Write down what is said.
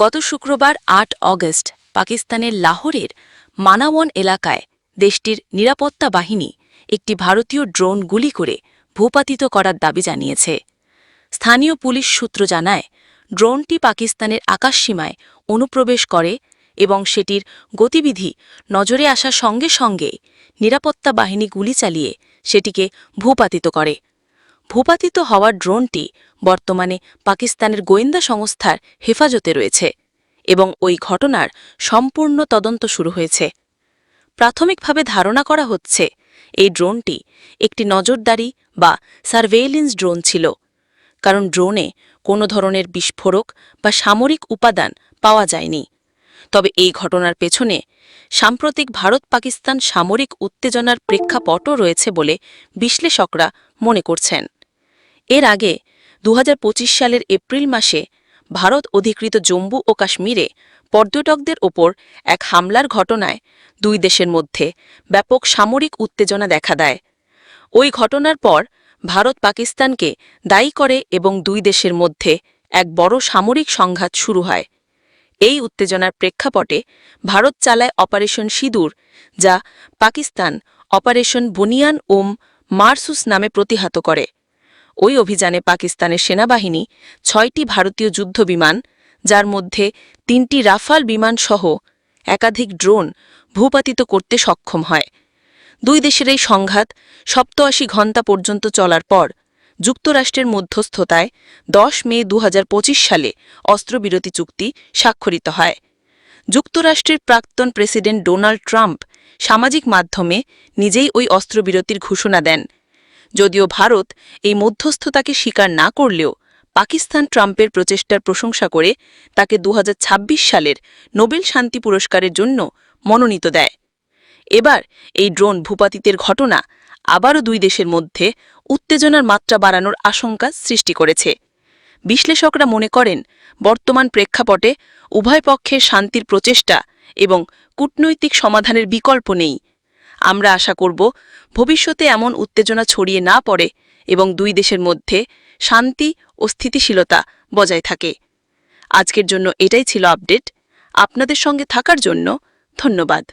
গত শুক্রবার আট অগস্ট পাকিস্তানের লাহোরের মানাওয়ান এলাকায় দেশটির নিরাপত্তা বাহিনী একটি ভারতীয় ড্রোন গুলি করে ভূপাতিত করার দাবি জানিয়েছে। স্থানীয় পুলিশ সূত্র জানায়, ড্রোনটি পাকিস্তানের আকাশসীমায় অনুপ্রবেশ করে এবং সেটির গতিবিধি নজরে আসার সঙ্গে সঙ্গে নিরাপত্তা বাহিনী গুলি চালিয়ে সেটিকে ভূপাতিত করে। ভূপাতিত হওয়া ড্রোনটি বর্তমানে পাকিস্তানের গোয়েন্দা সংস্থার হেফাজতে রয়েছে এবং ওই ঘটনার সম্পূর্ণ তদন্ত শুরু হয়েছে। প্রাথমিকভাবে ধারণা করা হচ্ছে, এই ড্রোনটি একটি নজরদারি বা সার্ভেইলেন্স ড্রোন ছিল, কারণ ড্রোনে কোনো ধরনের বিস্ফোরক বা সামরিক উপাদান পাওয়া যায়নি। তবে এই ঘটনার পেছনে সাম্প্রতিক ভারত পাকিস্তান সামরিক উত্তেজনার প্রেক্ষাপটও রয়েছে বলে বিশ্লেষকরা মনে করছেন। এর আগে দু হাজার পঁচিশ সালের এপ্রিল মাসে ভারত অধিকৃত জম্মু ও কাশ্মীরে পর্যটকদের ওপর এক হামলার ঘটনায় দুই দেশের মধ্যে ব্যাপক সামরিক উত্তেজনা দেখা দেয়। ওই ঘটনার পর ভারত পাকিস্তানকে দায়ী করে এবং দুই দেশের মধ্যে এক বড় সামরিক সংঘাত শুরু হয়। এই উত্তেজনার প্রেক্ষাপটে ভারত চালায় অপারেশন সিঁদুর, যা পাকিস্তান অপারেশন বুনিয়ান ওম মারসুস নামে প্রতিহত করে। ওই অভিযানে পাকিস্তানের সেনাবাহিনী ছয়টি ভারতীয় যুদ্ধবিমান যার মধ্যে তিনটি রাফাল বিমান সহ একাধিক ড্রোন ভূপাতিত করতে সক্ষম হয়। দুই দেশের এই সংঘাত সপ্তআশি ঘণ্টা পর্যন্ত চলার পর যুক্তরাষ্ট্রের মধ্যস্থতায় দশ মে দু হাজার পঁচিশ সালে অস্ত্রবিরতি চুক্তি স্বাক্ষরিত হয়। যুক্তরাষ্ট্রের প্রাক্তন প্রেসিডেন্ট ডোনাল্ড ট্রাম্প সামাজিক মাধ্যমে নিজেই ওই অস্ত্রবিরতির ঘোষণা দেন। যদিও ভারত এই মধ্যস্থতাকে স্বীকার না করলেও পাকিস্তান ট্রাম্পের প্রচেষ্টার প্রশংসা করে তাকে দু হাজার ছাব্বিশ সালের নোবেল শান্তি পুরস্কারের জন্য মনোনীত দেয়। এবার এই ড্রোন ভূপাতিতের ঘটনা আবারও দুই দেশের মধ্যে উত্তেজনার মাত্রা বাড়ানোর আশঙ্কা সৃষ্টি করেছে। বিশ্লেষকরা মনে করেন, বর্তমান প্রেক্ষাপটে উভয় পক্ষের শান্তির প্রচেষ্টা এবং কূটনৈতিক সমাধানের বিকল্প নেই। আমরা আশা করব ভবিষ্যতে এমন উত্তেজনা ছড়িয়ে না পড়ে এবং দুই দেশের মধ্যে শান্তি ও স্থিতিশীলতা বজায় থাকে। আজকের জন্য এটাই ছিল আপডেট। আপনাদের সঙ্গে থাকার জন্য ধন্যবাদ।